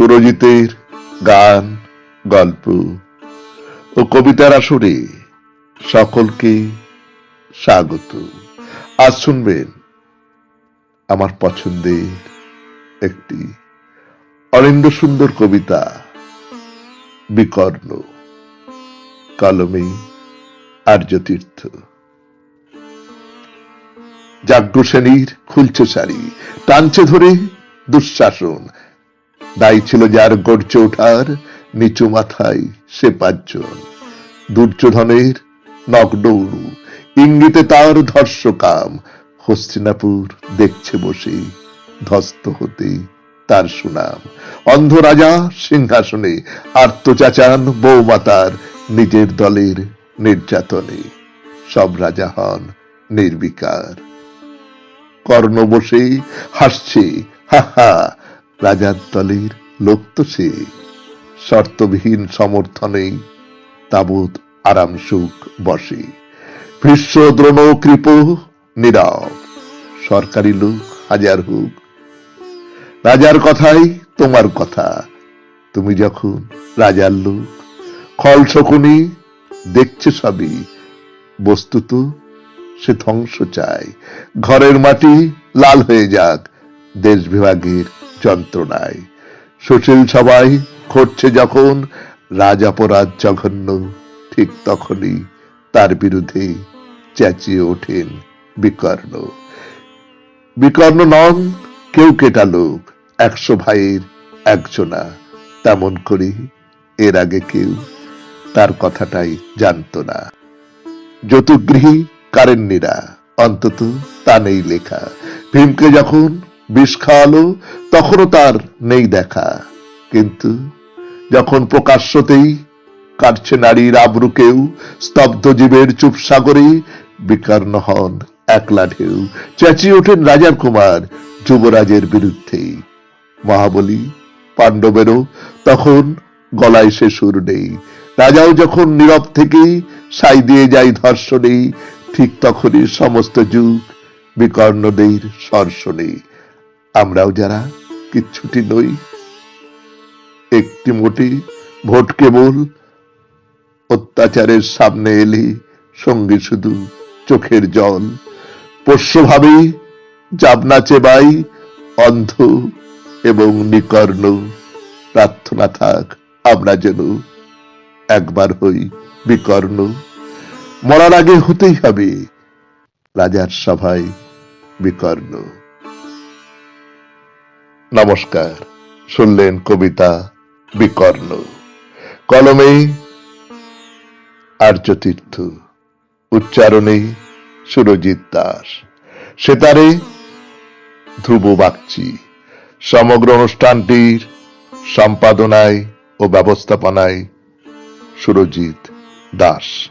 সুরজিতের গান, গল্প ও কবিতার আসরে সকলকে স্বাগত। আজ শুনবেন আমার পছন্দের একটি অরিন্দ সুন্দর কবিতা, বিকর্ণ কলমে আর্যতীর্থ। যাজ্ঞ শ্রেণির খুলছে সারি টানছে ধরে দুঃশাসন দায়ী ছিল যার গর্জে ওঠার নিচু মাথায় সে পাঁচজন। দুর্যোধনের নগডৌরু ইঙ্গিতে তার ধর্ষকাম। হস্তিনাপুর দেখছে বসে ধস্ত হতে তার সুনাম। অন্ধ রাজা সিংহাসনে আত্মচাচান বৌমাতার নিজের দলের নির্যাতনে। সব রাজা হন নির্বিকার। কর্ণ বসে হাসছে, হা হা রাজার দলের লোক তো সে। শর্তবিহীন সমর্থনে তাবৎ আরাম সুখ বসে। ভীষ্ম দ্রোণ কৃপ নীরব। সরকারি লোক হাজার হোক। রাজার কথাই তোমার কথা। তুমি যখন রাজার লোক, খল শকুনি দেখছে সবই বস্তুত সে ধ্বংস চায়। ঘরের মাটি লাল হয়ে যাক। দেশ বিভাগের যন্ত্রণায়। সুশীল সবাই ঘটছে যখন রাজ অপরাধ জঘন্য। ঠিক তখনই তার বিরুদ্ধে চেঁচিয়ে ওঠেন বিকর্ণ। বিকর্ণ নন, কেউ কেটা লোক, একশো ভাইয়ের একজনা। তেমন করি এর আগে কেউ তার কথাটাই জানতো না। যতুগৃহী কারেন্নিরা, অন্তত তা নেই লেখা। ভীমকে যখন বিষ খাওয়ালো, তখনও তার নেই দেখা। কিন্তু যখন প্রকাশ্যতেই কাটছে নারীর আবরুকেও, স্তব্ধ জীবের চুপ সাগরে বিকর্ণ হন একলা ঢেউ। চেঁচিয়ে ওঠেন রাজার কুমার যুবরাজের বিরুদ্ধে। মহাবলী পাণ্ডবেরও তখন গলায় সে সুর নেই। রাজাও যখন নীরব থেকেই সাই দিয়ে যায় ধর্ষণে ঠিক তখনই সমস্ত যুগ বিকর্ণদের সর্ষণে আমরাও যারা কিচ্ছুটি নই, একটি মোটি ভোট কেবল অত্যাচারের সামনে এলে সঙ্গে শুধু চোখের জল। পোষ্যভাবে যাবনা চেবাই অন্ধ এবং নিকর্ণ, প্রার্থনা থাক আমরা যেন একবার হই বিকর্ণ। মরার আগে হতেই হবে রাজার সভায় বিকর্ণ। নমস্কার। শুনলেন কবিতা বিকর্ণ। কলমে আর্যতীর্থ। উচ্চারণে সুরজিৎ দাস। সেতারে ধ্রুব বাগচি। সমগ্র অনুষ্ঠানটির সম্পাদনায় ও ব্যবস্থাপনায় সুরজিৎ দাস।